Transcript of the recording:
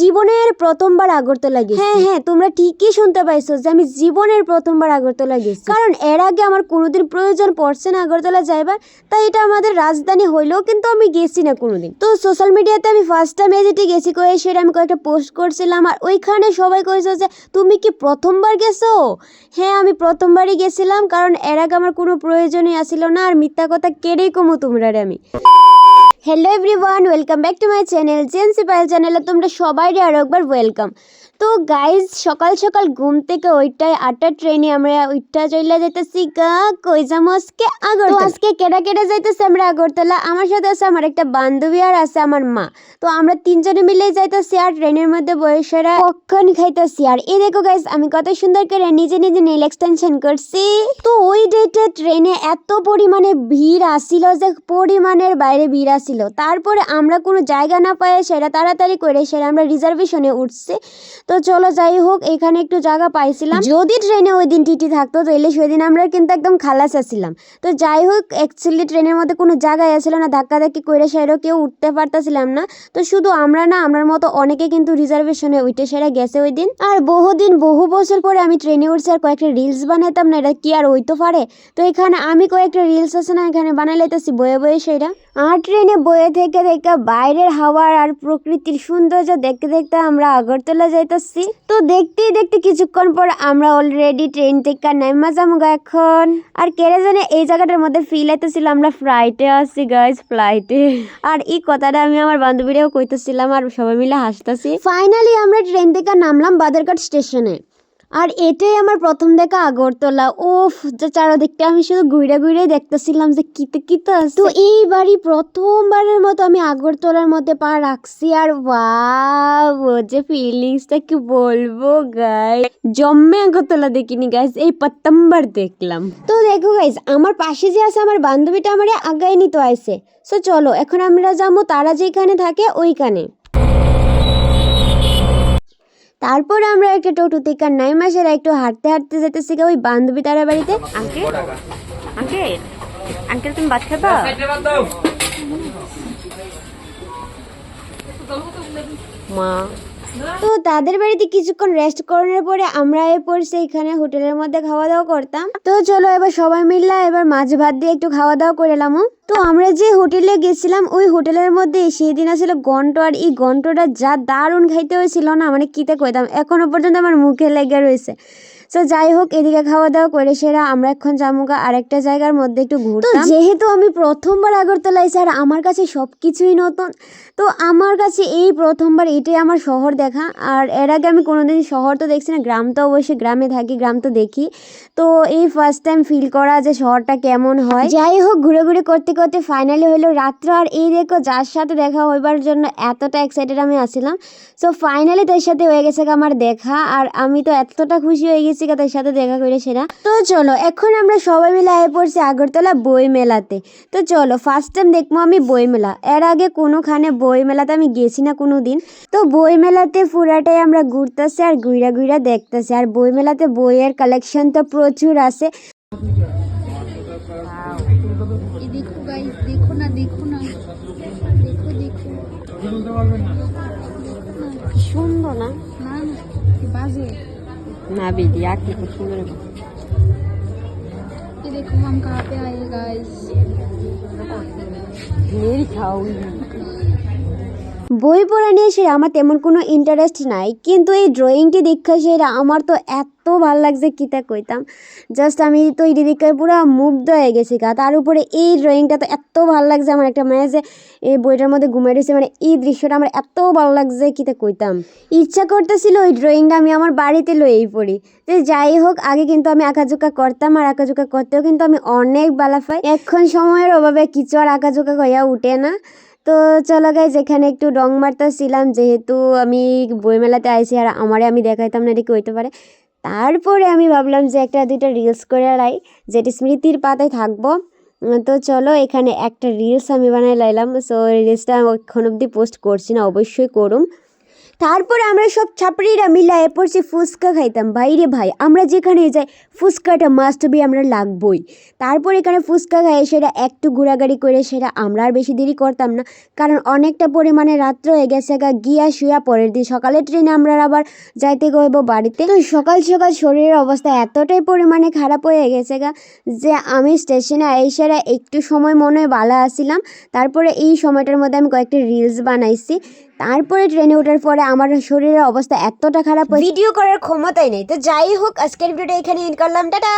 জীবনের প্রথমবার আগরতলা গেছি। হ্যাঁ হ্যাঁ তোমরা ঠিকই শুনতে পাইছো যে আমি জীবনের প্রথমবার আগরতলা গেছি। কারণ এর আগে আমার কোনোদিন প্রয়োজন পড়ছে না আগরতলা যাইবার তাই এটা আমাদের রাজধানী হইলেও কিন্তু আমি গেছি না কোনোদিন। তো সোশ্যাল মিডিয়াতে আমি ফার্স্ট টাইম এজিটে গেছি কয়ে সেটা আমি কয়েকটা পোস্ট করছিলাম আর ওইখানে সবাই কয়েছে যে তুমি কি প্রথমবার গেছো? হ্যাঁ আমি প্রথমবারই গেছিলাম কারণ এর আগে আমার কোনো প্রয়োজনই আসিল না আর মিথ্যা কথা কেড়েই কমো তোমরা আমি। Hello everyone welcome back to my channel Gen Z Payel চ্যানেলে তোমরা সবাই আরও একবার ওয়েলকাম তো গাইজ সকাল সকাল ঘুম থেকে ওইটাই আটটা ট্রেনে আমরা ওইটা চলে যাইতেছি গা কই যাব আজকে? আগরতলা। আজকে কেডা কেডা যাইতেছি আমরা আগরতলা? আমার সাথে আছে আমার একটা বান্ধবী আর আছে আমার মা। তো আমরা তিনজনে মিলে যাইতেছি আর ট্রেনের মধ্যে বয়সেরা কখন খাইতেছি। আর এই দেখো গাইজ আমি কত সুন্দর করে নিজে নিজে নেল এক্সটেনশন করছি। তো ওই ডেটে ট্রেনে এত পরিমাণে ভিড় আসছিল যে পরিমাণের বাইরে ভিড় আসছিল তারপরে আমরা কোনো জায়গা না পাই সেটা তাড়াতাড়ি করে সেটা আমরা রিজার্ভেশনে উঠছে। তো চলো যাই হোক, এখানে একটু জায়গা পাইছিলাম। যদি ট্রেনে ওই দিন টিটি থাকতো তাহলে সেদিন আমরা কিন্তু একদম খালাস আসছিলাম তো যাই হোক অ্যাকচুয়ালি ট্রেনের মধ্যে কোনো জায়গায় আসছিল না ধাক্কা ধাক্কি করে সেরও কেউ উঠতে পারতেছিলাম না। তো শুধু আমরা না আমার মতো অনেকে কিন্তু রিজার্ভেশনে উঠে সেরা গেছে ওই দিন। আর বহুদিন, বহু বছর পরে আমি ট্রেনে উঠছি আর কয়েকটা রিলস বানাইতাম না, এটা কি আর ওই তো পারে? তো এখানে আমি কয়েকটা রিলস আছে না, এখানে বানাই লাইতেছি, বয়ে বয়ে সেটা আর ট্রেনে বয়ে থেকে থেকে বাইরের হাওয়ার আর প্রকৃতির সৌন্দর্য দেখতে দেখতে আমরা আগরতলা যাইতেছি। তো দেখতেই দেখতে কিছুক্ষণ পর আমরা অলরেডি ট্রেন থেকে নাইমা যাব এখন। আর কেড়ে জানে এই জায়গাটার মধ্যে ফিল আইতেছিল আমরা ফ্লাইটে আসছি গাইজ ফ্লাইটে আর এই কথাটা আমি আমার বান্ধবীরাও কইতেছিলাম আর সবাই মিলে হাসতেছি। ফাইনালি আমরা ট্রেন থেকে নামলাম বাদারঘাট স্টেশনে আর এটাই আমার প্রথম দেখা আগরতলা। ওফ যে চারদিকটা আমি শুধু ঘুরে ঘুরে দেখতেছিলাম যে কিতে কিতে তো এইবারই প্রথমবারের মতো আমি আগরতলার মধ্যে পা রাখছি আর ওয়াও, যে ফিলিংসটা কি বলব গাই জম্মে আগরতলা দেখিনি গাইস এই প্রথমবার দেখলাম। তো দেখো গাইস আমার পাশে যে আছে আমার বান্ধবীটা আমার আগায় নিতে আইছে। সো চলো, এখন আমরা যাব তারা যেখানে থাকে ওইখানে। তারপর আমরা একটা টোটো থেকে নাই মাসের একটু হাঁটতে হাঁটতে যেতে শিখে ওই বান্ধবী তারা বাড়িতে। আঙ্কেল? আঙ্কেল? আঙ্কেল, তুমি ভাত খাবা? মা তো তাদের বাড়িতে কিছুক্ষণ রেস্ট করানোর পরে আমরা এ পড়ছি এখানে হোটেলের মধ্যে খাওয়া দাওয়া করতাম। তো চলো এবার সবাই মিললা এবার মাছ ভাত দিয়ে একটু খাওয়া দাওয়া করে এলাম। তো আমরা যে হোটেলে গেছিলাম, ওই হোটেলের মধ্যে সেই দিন আসলে গন্ট আর এই গন্টটা যা দারুণ খাইতে হয়েছিল না মানে কিতে কইতাম, এখনও পর্যন্ত আমার মুখে লেগে রয়েছে। তো যাই হোক এদিকে খাওয়া দাওয়া করে সেরা। আমরা এখন জামুগা আরেকটা জায়গার মধ্যে একটু ঘুরতাম। যেহেতু আমি প্রথমবার আগরতলা এসে আর আমার কাছে সব কিছুই নতুন। তো আমার কাছে এই প্রথমবার এটাই আমার শহর দেখা। আর এর আগে আমি কোনোদিন শহর তো দেখছি না গ্রাম তো অবশ্যই গ্রামে থাকি গ্রাম তো দেখি। তো এই ফার্স্ট টাইম ফিল করা যে শহরটা কেমন হয়। যাই হোক ঘুরে ঘুরে করতে করতে ফাইনালি হলো রাত্র। আর এই দেখো যার সাথে দেখা হইবার জন্য এতটা এক্সাইটেড আমি আসছিলাম সো ফাইনালি তার সাথে হয়ে গেছে আমার দেখা। আর আমি তো এতটা খুশি হয়ে গেছি শিক্ষিকাদের সাথে দেখা করে সেরা। তো চলো এখন আমরা সবাই মিলে আয় পড়ছি আগরতলা বই মেলাতে। তো চলো ফার্স্ট টাইম দেখব আমি বই মেলা। এর আগে কোনোখানে বই মেলাতে আমি গেছি না কোনো দিন তো বই মেলাতে পুরাটাই আমরা ঘুরতেছি আর ঘুরা ঘুরা দেখতেছি। আর বই মেলাতে বইয়ের কালেকশন তো প্রচুর আছে। দেখো না দেখো না। দেখো দেখো। সুন্দর না? হ্যাঁ, বাজে। ना बिलिया की कुछ ये देखो हम कहाँ पे आए गाइस मेरी खाऊँगी বই পড়া নিয়ে সে আমার তেমন কোনো ইন্টারেস্ট নাই, কিন্তু এই ড্রয়িংটি দেখা সেটা আমার তো এত ভালো লাগছে কিতা কইতাম। জাস্ট আমি তো এই দেখে পুরো মুগ্ধ হয়ে গেছি গা, তার উপরে এই ড্রয়িংটা তো এত ভালো লাগছে আমার একটা মেয়ে যে এই বইটার মধ্যে ঘুমিয়ে রয়েছে মানে এই দৃশ্যটা আমার এত ভালো লাগছে কিতা কইতাম। ইচ্ছা করতেছিল ওই ড্রয়িংটা আমি আমার বাড়িতে লইয়েই পড়ি। যে যাই হোক, আগে কিন্তু আমি আঁকাঝোঁকা করতাম আর আঁকাঝোঁকা করতেও কিন্তু আমি অনেক বালা পাই। এখন সময়ের অভাবে কিছু আর আঁকাঝোঁকা হইয়া উঠে না। তো চলো গাইজ এখানে একটু রং মারতেছিলাম, যেহেতু আমি বইমেলাতে আইছি আর আমারে আমি দেখাইতাম না, দেখি হইতে পারে। তারপরে আমি ভাবলাম যে একটা দুইটা রিলস করে লাই, যেটি স্মৃতির পাতায় থাকব। তো চলো, এখানে একটা রিলস আমি বানাই লাইলাম। সো রিলসটা এখন অবধি পোস্ট করছি না, অবশ্যই করুম। তারপরে আমরা সব ছাপড়িরা মিলায়ে পড়ছি ফুচকা খাইতাম। ভাইরে ভাই, আমরা যেখানে যাই, ফুচকাটা মাস্ট বি আমরা লাগবই। তারপর এখানে ফুচকা খাই, সেটা একটু ঘোরাঘুরি করে সেটা আমরা আর বেশি দেরি করতাম না। কারণ অনেকটা পরিমাণে রাত্র হয়ে গেছে গা, গিয়া শুয়া পরের দিন সকালে ট্রেনে আমরা আবার যাইতে গইব বাড়িতে। তো সকাল সকাল শরীরের অবস্থা এতটাই পরিমাণে খারাপ হয়ে গেছে গা, যে আমি স্টেশনে আইসারা একটু সময় মনে হয় ভালো আসছিলাম তারপরে এই সময়টার মধ্যে আমি কয়েকটা রিলস বানাইছি। তারপরে ট্রেনে ওঠার পরে আমার শরীরের অবস্থা এতটা খারাপ ভিডিও করার ক্ষমতাই নেই। তো যাই হোক, আজকের ভিডিওটা এখানে এন্ড করলাম। টাটা!